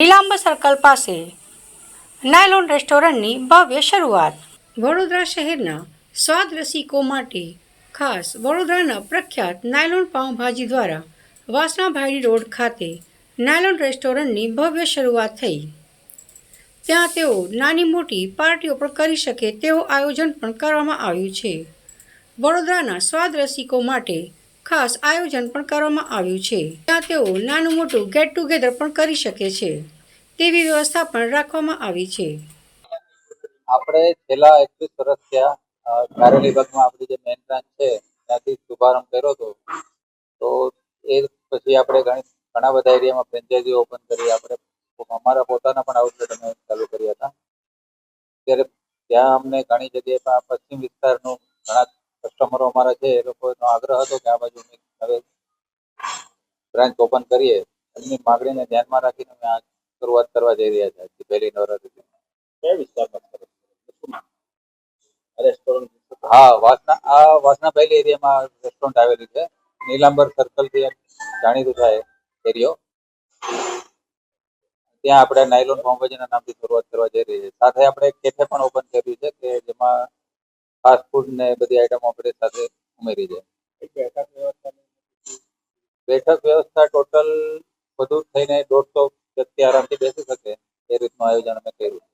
નીલાંબ circle પાસે nylon રેસ્ટોરન્ટની ભવ્ય શરૂઆત. વડોદરા શહેરના સ્વાદ રસિકો માટે ખાસ વડોદરાના પ્રખ્યાત નાયલોન પાઉંભાજી દ્વારા વાસણાભાઈ રોડ ખાતે નાયલોન રેસ્ટોરન્ટની ભવ્ય શરૂઆત થઈ. ત્યાં તેઓ નાની મોટી પાર્ટીઓ પણ કરી શકે તેવું આયોજન પણ કરવામાં આવ્યું છે. વડોદરાના સ્વાદ રસિકો માટે ખાસ આયોજન પણ કરવામાં આવ્યું છે. ત્યાં તેઓ નાનું મોટું ગેટ ટુગેધર પણ કરી શકે છે. તેવી વ્યવસ્થા પણ રાખવામાં આવી છે. આપણે છેલ્લા એકવીસ વર્ષ થયા કારેલી બાગમાં આપણી જે મેઇન બ્રાન્ચ છે, ત્યાંથી શુભારંભ કર્યો હતો. તો એ પછી આપણે ઘણી, ઘણા બધા એરિયામાં ફ્રેન્ચાઇઝી ઓપન કરી, આપણે અમારા પોતાના પણ આઉટલેટ અમે ચાલુ કર્યા હતા. ત્યારે ત્યાં અમને ઘણી જગ્યાએ પશ્ચિમ વિસ્તારનું ઘણા કસ્ટમરો અમારા છે એ લોકોનો આગ્રહ હતો કે આ બાજુ હવે બ્રાન્ચ ઓપન કરીએ. એમની માગણીને ધ્યાનમાં રાખીને અમે આ શરૂઆત કરવા જઈ રહ્યા છે આજથી પહેલી નવરાત્રી કયા વિસ્તારમાં? રેસ્ટોરન્ટ હા વાસના આ વાસના પહેલી એરિયામાં રેસ્ટોરન્ટ આવેલી છે. નીલાંબર સર્કલથી જાણીતું થાય એરિયો. ત્યાં આપણે નાયલોન પાઉંભાજીના નામથી શરૂઆત કરવા જઈ રહી છે સાથે આપણે કેફે પણ ઓપન કર્યું છે કે જેમાં ફાસ્ટ ફૂડ ને બધી આઈટમ આપણે સાથે ઉમેરી છે. બેઠક વ્યવસ્થા ટોટલ બધું થઈને દોઢસો વ્યક્તિ આરામથી બેસી શકે એ રીતનું આયોજન અમે કર્યું છે.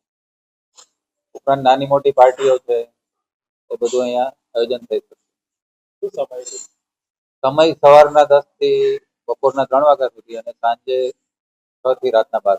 ઉપરાંત નાની મોટી પાર્ટીઓ છે એ બધું અહીંયા આયોજન થઈ શકે. સમય સવારના દસથી બપોરના ત્રણ વાગ્યા સુધી અને સાંજે છ થી રાતના બાર